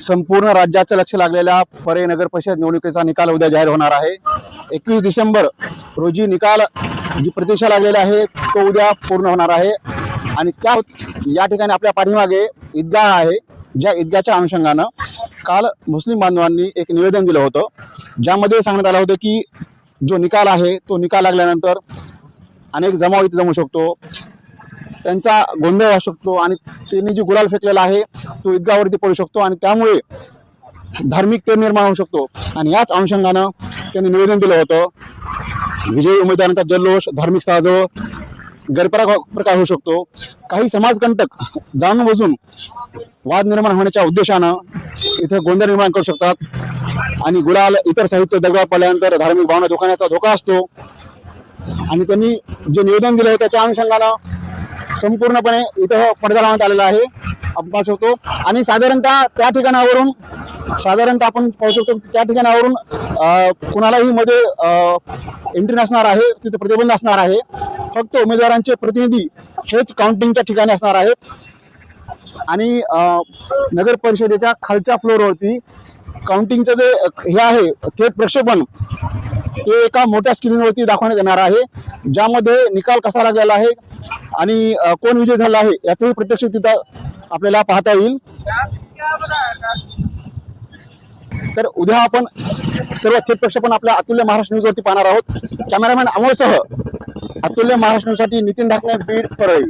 संपूर्ण राज्याचं लक्ष लागलेल्या परे नगर परिषद निवडणुकीचा निकाल उद्या जाहीर होणार आहे. एकवीस डिसेंबर रोजी निकाल जी प्रतीक्षा लागलेली आहे तो उद्या पूर्ण होणार आहे. आणि त्या या ठिकाणी आपल्या पाठीमागे ईदगाह आहे ज्या ईदगाच्या अनुषंगानं काल मुस्लिम बांधवांनी एक निवेदन दिलं होतं. ज्यामध्ये सांगण्यात आलं होतं की जो निकाल आहे तो निकाल लागल्यानंतर अनेक जमाव इथे जमू शकतो. त्यांचा गोंधळ असू शकतो आणि त्यांनी जी गुलाल फेकलेला आहे तो ईदगावरती पडू शकतो आणि त्यामुळे धार्मिक तेढ निर्माण होऊ शकतो. आणि याच अनुषंगानं त्यांनी निवेदन दिलं होतं विजयी उमेदवारांचा जल्लोष धार्मिक स्थळाजवळ गैरप्रकार प्रकार होऊ शकतो. काही समाजकंटक जाणून बसून वाद निर्माण होण्याच्या उद्देशानं इथे गोंधळ निर्माण करू शकतात. आणि गुलाल इतर साहित्य दगडावर पडल्यानंतर धार्मिक भावना धोकाण्याचा धोका असतो. आणि त्यांनी जे निवेदन दिलं होतं त्या अनुषंगानं संपूर्णपणे इथं पडदा लावण्यात आलेला आहे. आपण पाहू शकतो. आणि साधारणतः त्या ठिकाणावरून साधारणतः आपण पाहू शकतो त्या ठिकाणावरून कुणालाही मध्ये एंट्री नसणार आहे. तिथे प्रतिबंध असणार आहे. फक्त उमेदवारांचे प्रतिनिधी हेच काउंटिंगच्या ठिकाणी असणार आहेत. आणि नगर परिषदेच्या खालच्या फ्लोअरवरती काउंटिंगचं जे हे आहे थेट प्रक्षेपण ते एका मोठ्या स्क्रीनवरती दाखवण्यात येणार आहे. ज्यामध्ये निकाल कसा लागलेला आहे आणि कोण विजय झाला आहे याचंही प्रत्यक्ष तिथं आपल्याला पाहता येईल. तर उद्या आपण सर्व थेट प्रक्षेपण आपल्या अतुल्य महाराष्ट्र न्यूजवरती पाहणार आहोत. कॅमेरामॅन अमोलसह अतुल्य महाराष्ट्र न्यूजसाठी नितीन ढाकणे बीड परळी.